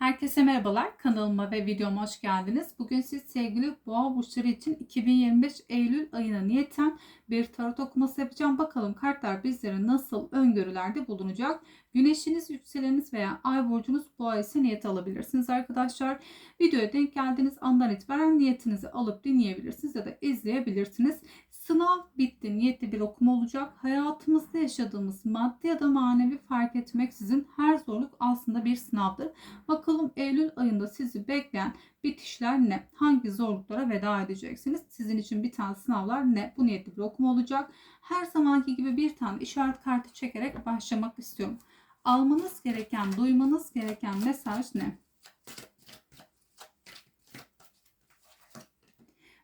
Herkese merhabalar. Kanalıma ve videoma hoş geldiniz. Bugün siz sevgili boğa burçları için 2025 Eylül ayına niyeten bir tarot okuması yapacağım. Bakalım kartlar bizlere nasıl öngörülerde bulunacak. Güneşiniz, yükseleniniz veya ay burcunuz boğa ise niyet alabilirsiniz arkadaşlar. Videoya denk geldiğiniz andan itibaren niyetinizi alıp dinleyebilirsiniz ya da izleyebilirsiniz. Sınav bitti. Niyetli bir okuma olacak. Hayatımızda yaşadığımız maddi ya da manevi fark etmeksizin her zorluk aslında bir sınavdır. Bakalım Eylül ayında sizi bekleyen bitişler ne? Hangi zorluklara veda edeceksiniz? Sizin için bir tane sınavlar ne? Bu niyetli bir okuma olacak. Her zamanki gibi bir tane işaret kartı çekerek başlamak istiyorum. Almanız gereken, duymanız gereken mesaj ne?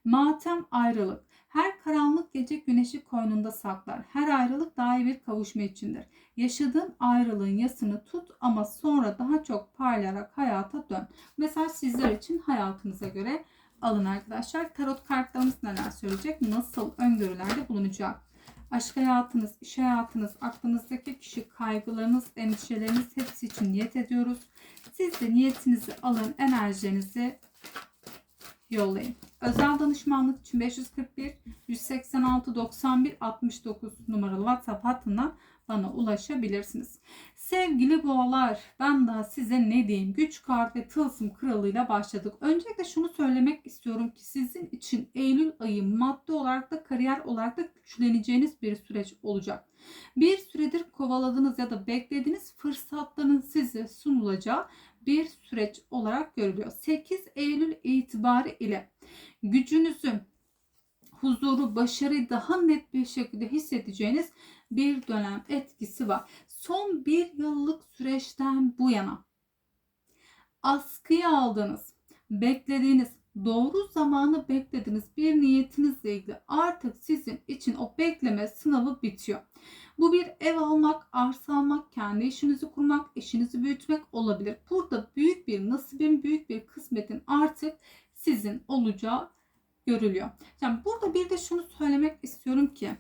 Matem ayrılık. Her karanlık gece güneşi koynunda saklar. Her ayrılık dahi bir kavuşma içindir. Yaşadığın ayrılığın yasını tut ama sonra daha çok parlayarak hayata dön. Mesela sizler için hayatınıza göre alın arkadaşlar. Tarot kartlarımız neler söyleyecek? Nasıl öngörülerde bulunacak? Aşk hayatınız, iş hayatınız, aklınızdaki kişi, kaygılarınız, endişeleriniz hepsi için niyet ediyoruz. Siz de niyetinizi alın, enerjinizi yollayın. Özel danışmanlık için 541 186 91 69 numaralı WhatsApp hattından bana ulaşabilirsiniz. Sevgili boğalar ben daha size ne diyeyim güç kart ve tılsım kralıyla başladık. Öncelikle şunu söylemek istiyorum ki sizin için Eylül ayı maddi olarak da kariyer olarak da güçleneceğiniz bir süreç olacak. Bir süredir kovaladığınız ya da beklediğiniz fırsatların size sunulacağı bir süreç olarak görülüyor. 8 Eylül itibarı ile gücünüzü, huzuru, başarıyı daha net bir şekilde hissedeceğiniz bir dönem etkisi var. Son bir yıllık süreçten bu yana askıya aldığınız, beklediğiniz, doğru zamanı beklediğiniz bir niyetinizle ilgili artık sizin için o bekleme sınavı bitiyor. Bu bir ev almak, arsa almak, kendi işinizi kurmak, işinizi büyütmek olabilir. Burada büyük bir nasibin, büyük bir kısmetin artık sizin olacağı görülüyor. Yani burada bir de şunu söylemek istiyorum ki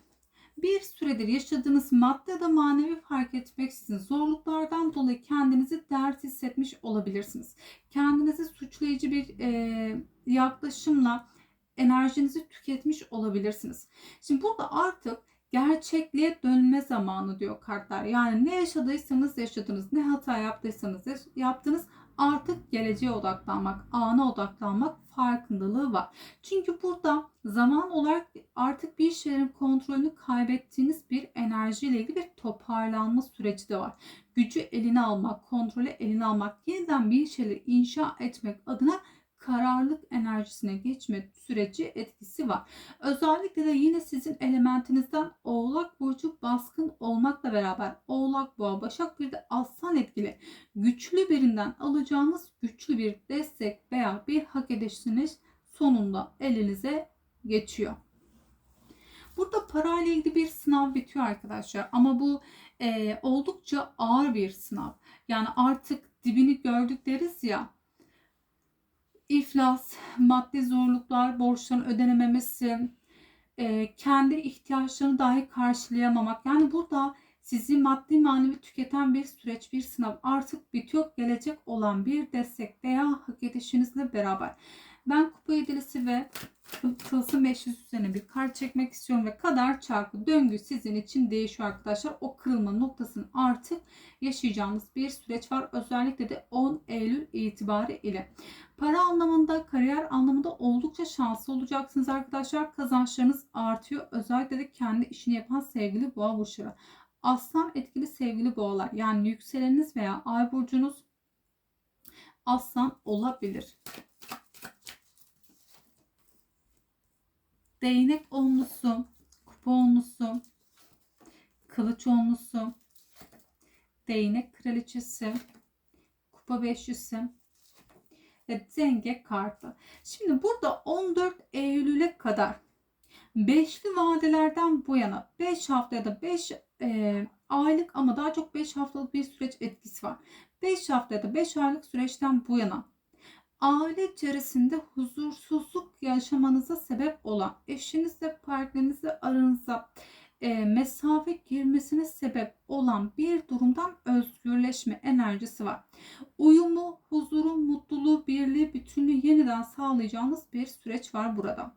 bir süredir yaşadığınız madde ya da manevi fark etmeksizin zorluklardan dolayı kendinizi dert hissetmiş olabilirsiniz. Kendinizi suçlayıcı bir e, yaklaşımla enerjinizi tüketmiş olabilirsiniz. Şimdi burada artık gerçekliğe dönme zamanı diyor kartlar. Yani ne yaşadıysanız yaşadınız, ne hata yaptıysanız yaptınız artık geleceğe odaklanmak, ana odaklanmak farkındalığı var. Çünkü burada zaman olarak artık bir şeylerin kontrolünü kaybettiğiniz bir enerjiyle ilgili bir toparlanma süreci de var. Gücü eline almak, kontrolü eline almak, yeniden bir şeyleri inşa etmek adına kararlılık enerjisine geçme süreci etkisi var. Özellikle de yine sizin elementinizden Oğlak Burcu baskın olmakla beraber Oğlak Boğa Başak bir de Aslan etkili güçlü birinden alacağınız güçlü bir destek veya bir hak edişiniz sonunda elinize geçiyor. Burada parayla ilgili bir sınav bitiyor arkadaşlar ama bu e, oldukça ağır bir sınav. Yani artık dibini gördük deriz ya iflas, maddi zorluklar, borçların ödenememesi, e, kendi ihtiyaçlarını dahi karşılayamamak. Yani burada sizi maddi manevi tüketen bir süreç, bir sınav artık bitiyor. Gelecek olan bir destek veya hak edişinizle beraber. Ben kupa yedilisi ve tılsım 500 üzerine bir kart çekmek istiyorum ve kadar çarpı döngü sizin için değişiyor arkadaşlar. O kırılma noktasını artık yaşayacağınız bir süreç var. Özellikle de 10 Eylül itibarı ile. Para anlamında, kariyer anlamında oldukça şanslı olacaksınız arkadaşlar. Kazançlarınız artıyor. Özellikle de kendi işini yapan sevgili boğa burçları. Aslan etkili sevgili boğalar yani yükseleniniz veya ay burcunuz aslan olabilir. Değnek onlusu, kupa onlusu, kılıç onlusu, değnek kraliçesi, kupa beşlisi, ve denge kartı. Şimdi burada 14 Eylül'e kadar beşli vadelerden bu yana 5 hafta ya da 5 e, aylık ama daha çok 5 haftalık bir süreç etkisi var. 5 hafta ya da 5 aylık süreçten bu yana aile içerisinde huzursuzluk yaşamanıza sebep olan eşinizle partnerinizle aranızda e, mesafe girmesine sebep olan bir durumdan özgürleşme enerjisi var. Uyumu, huzuru, mutluluğu, birliği, bütünlüğü yeniden sağlayacağınız bir süreç var burada.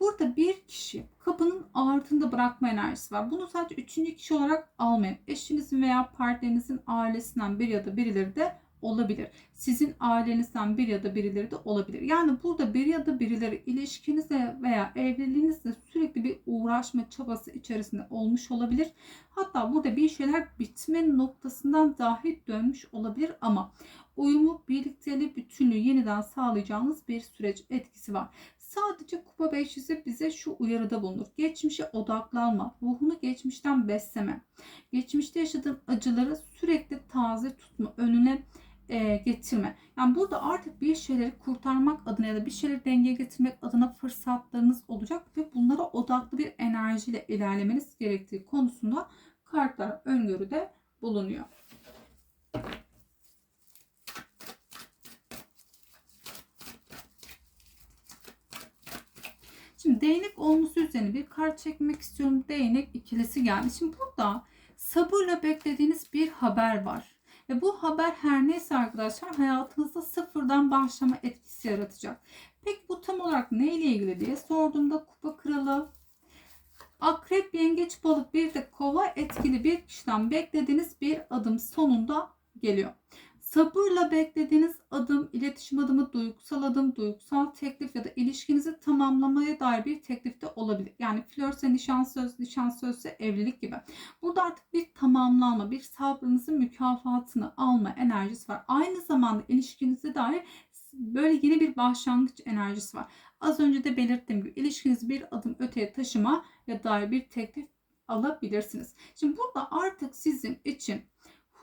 Burada bir kişi kapının ardında bırakma enerjisi var. Bunu sadece üçüncü kişi olarak almayın. Eşinizin veya partnerinizin ailesinden bir ya da birileri de olabilir. Sizin ailenizden bir ya da birileri de olabilir. Yani burada bir ya da birileri ilişkinize veya evliliğinizle sürekli bir uğraşma çabası içerisinde olmuş olabilir. Hatta burada bir şeyler bitme noktasından dahi dönmüş olabilir ama uyumu, birlikteliği, bütünlüğü yeniden sağlayacağınız bir süreç etkisi var. Sadece kupa beşlisi bize şu uyarıda bulunur. Geçmişe odaklanma, ruhunu geçmişten besleme. Geçmişte yaşadığın acıları sürekli taze tutma, önüne e, getirme. Yani burada artık bir şeyleri kurtarmak adına ya da bir şeyleri dengeye getirmek adına fırsatlarınız olacak ve bunlara odaklı bir enerjiyle ilerlemeniz gerektiği konusunda kartlar öngörüde bulunuyor. Şimdi değnek olması üzerine bir kart çekmek istiyorum. Değnek ikilisi geldi. Şimdi burada sabırla beklediğiniz bir haber var. Ve bu haber her neyse arkadaşlar hayatınızda sıfırdan başlama etkisi yaratacak. Peki bu tam olarak ne ile ilgili diye sorduğumda kupa kralı, akrep, yengeç, balık bir de kova etkili bir kişiden beklediğiniz bir adım sonunda geliyor. Sabırla beklediğiniz adım, iletişim adımı, duygusal adım, duygusal teklif ya da ilişkinizi tamamlamaya dair bir teklif de olabilir. Yani flörse, nişan söz, nişan sözse evlilik gibi. Burada artık bir tamamlanma, bir sabrınızın mükafatını alma enerjisi var. Aynı zamanda ilişkinize dair böyle yeni bir başlangıç enerjisi var. Az önce de belirttiğim gibi ilişkinizi bir adım öteye taşıma ya dair bir teklif alabilirsiniz. Şimdi burada artık sizin için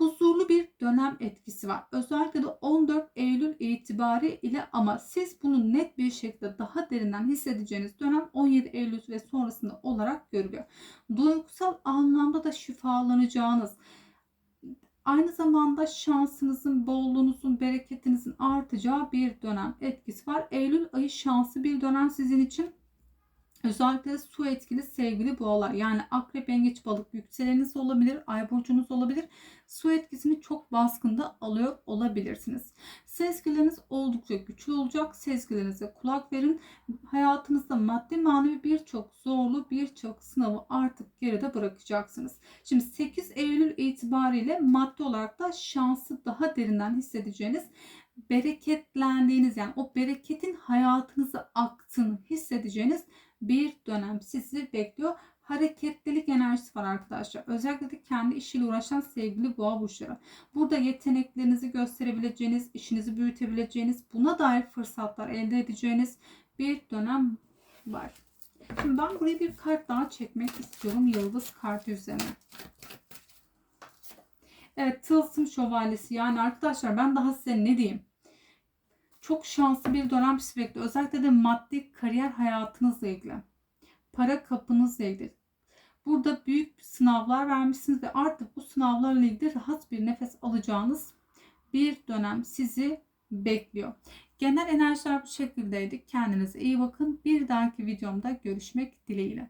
huzurlu bir dönem etkisi var. Özellikle de 14 Eylül itibariyle ama siz bunu net bir şekilde daha derinden hissedeceğiniz dönem 17 Eylül ve sonrasında olarak görülüyor. Duygusal anlamda da şifalanacağınız, aynı zamanda şansınızın, bolluğunuzun, bereketinizin artacağı bir dönem etkisi var. Eylül ayı şanslı bir dönem sizin için. Özellikle su etkili sevgili boğalar yani akrep, yengeç, balık yükseleniniz olabilir, ay burcunuz olabilir. Su etkisini çok baskında alıyor olabilirsiniz. Sezgileriniz oldukça güçlü olacak. Sezgilerinize kulak verin. Hayatınızda maddi manevi birçok zorlu birçok sınavı artık geride bırakacaksınız. Şimdi 8 Eylül itibariyle maddi olarak da şansı daha derinden hissedeceğiniz bereketlendiğiniz yani o bereketin hayatınıza aktığını hissedeceğiniz bir dönem sizi bekliyor. Hareketlilik enerjisi var arkadaşlar. Özellikle de kendi işiyle uğraşan sevgili boğa burçları. Burada yeteneklerinizi gösterebileceğiniz, işinizi büyütebileceğiniz, buna dair fırsatlar elde edeceğiniz bir dönem var. Şimdi ben buraya bir kart daha çekmek istiyorum. Yıldız kartı üzerine. Evet tılsım şövalyesi. Yani arkadaşlar ben daha size ne diyeyim? Çok şanslı bir dönem sürekli. Özellikle de maddi kariyer hayatınızla ilgili. Para kapınızla ilgili. Burada büyük sınavlar vermişsiniz ve artık bu sınavlarla ilgili rahat bir nefes alacağınız bir dönem sizi bekliyor. Genel enerjiler bu şekildeydi. Kendinize iyi bakın. Bir dahaki videomda görüşmek dileğiyle.